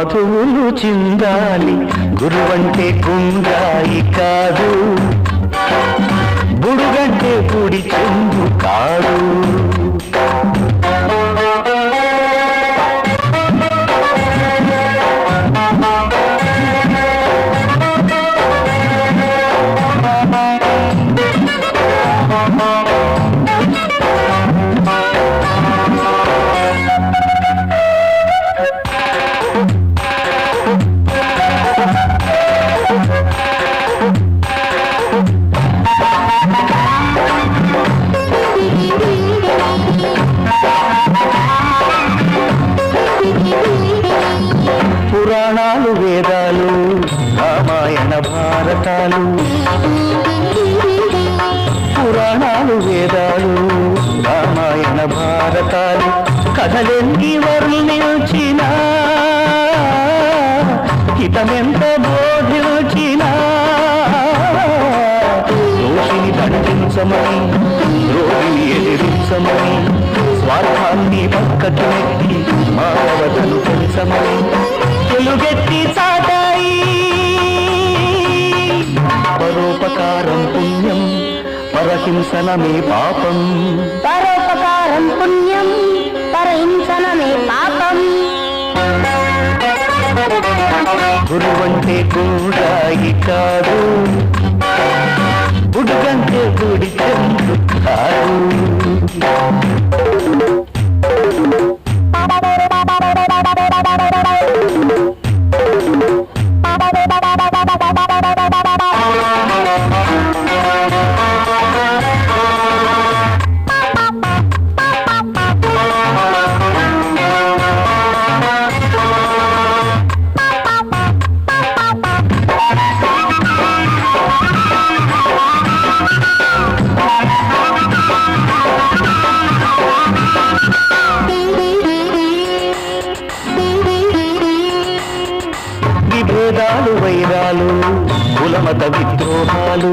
సాధువులు చిందాలి. గురువంటే గుండాయి కాదు. వేదాలు రామాయణ భారతాలు పురాణాలు వేదాలు రామాయణ భారతాలు కథలెన్ని వర్ణించిన హితమెంత బోధించిన దోషిని దండించమని ద్రోహిని ఎదిరించమని పరోపకారం పుణ్యం పరహింసనమే పాపం. పరోపకారం పుణ్యం పరహింసనమే పాపం. గురువంటే కూడాయి కాదు గుడిగంటే గుడి చెందు కాదు. మత విద్రోహాలు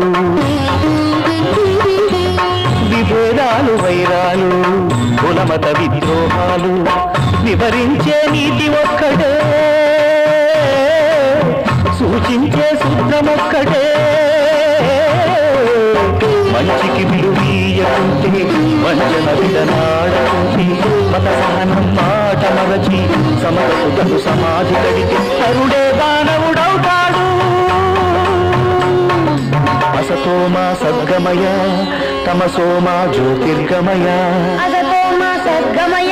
విభేదాలు వైరాలు కులమత విద్రోహాలు వివరించే నీతి ఒక్కటే సూచించే సూత్రమొక్కటే మంచికి విలువీయకుంటే వంచన విడనాడకుంటే మత సహనం మాట మరచి సమరకు తను సమాధి కడితే తరుడే బా సోమ సద్గమయ తమసోమ జ్యోతిర్గమయ. అదతోమ సద్గమయ